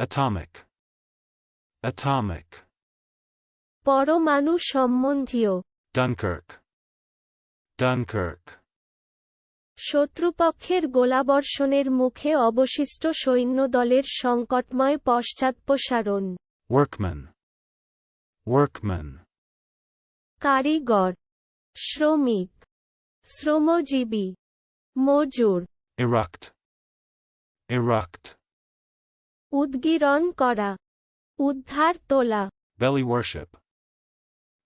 Atomic. Atomic. পরমাণু সম্বন্ধীয় Dunkirk. Dunkirk. শত্রুপক্ষের গোলাবর্ষণের মুখে অবশিষ্ট সৈন্যদলের সংকটময় পশ্চাৎপসারণ Workman. Workman. কারিগর শ্রমিক শ্রমজীবী মজুর Eruct. Eruct. উদ্গিরণ করা উদ্ধার তোলা বেলি ওয়ার্শিপ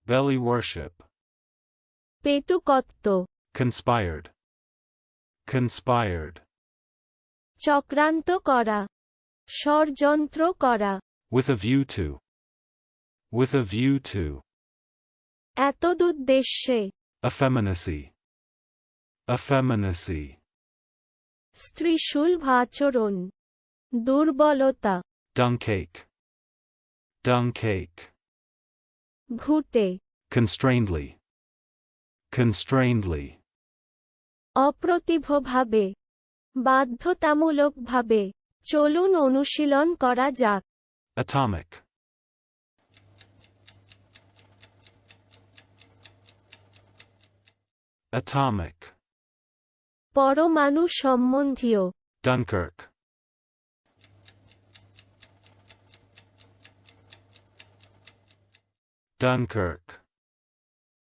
বেলি ওয়ার্শিপ পেটুকত্ব কনস্পায়ার্ড কনস্পায়ার্ড চক্রান্ত করা ষড়যন্ত্র করা। With a view to with a view to এত দুদ্দেশ্যে অ্যাফেমিনাসি অ্যাফেমিনাসি স্ত্রী সুলভ দুর্বলতা Dung cake. ঘুটে Constrainedly. Constrainedly. অপ্রতিভভাবে বাধ্যতামূলকভাবে চলুন অনুশীলন করা যাক Atomic. Atomic. পরমাণু সম্বন্ধীয় Dunkirk. Dunkirk.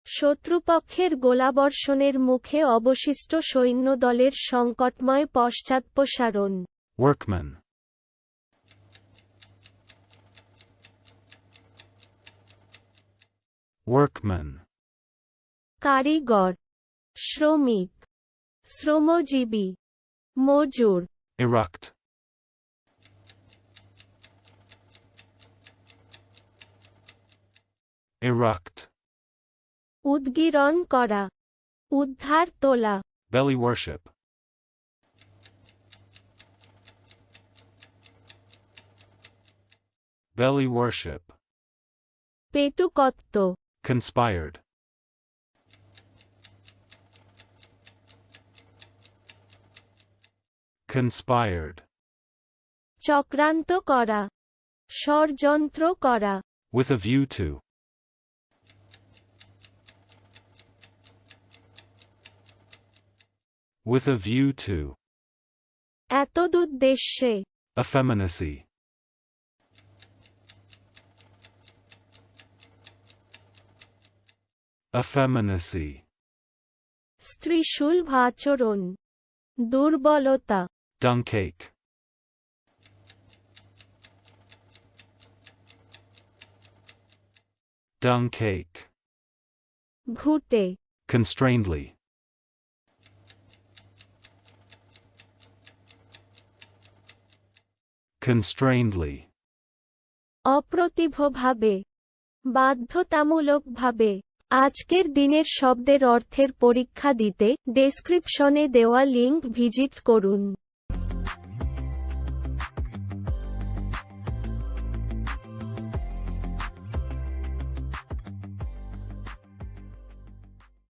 শত্রুপক্ষের গোলাবর্ষণের মুখে অবশিষ্ট সৈন্যদলের সংকটময় পশ্চাৎপসারণ Workman. Workman. কারিগর শ্রমিক শ্রমজীবী মজুর Eruct. Eruct. উদ্গীরণ করা উদ্ধার তোলা Belly worship. Belly worship. পেটুকত্ব Conspired. Conspired. চক্রান্ত করা ষড়যন্ত্র করা With a view to. With a view to. এতদুদ্দেশ্যে Effeminacy. Effeminacy. স্ত্রীসুলভ আচরণ দুর্বলতা Dung cake. Dung cake. ঘুটে Constrainedly. Constrainedly. অপ্রতিভভাবে বাধ্যতামূলকভাবে আজকের দিনের শব্দের অর্থের পরীক্ষা দিতে ডেসক্রিপশনে দেওয়া লিঙ্ক ভিজিট করুন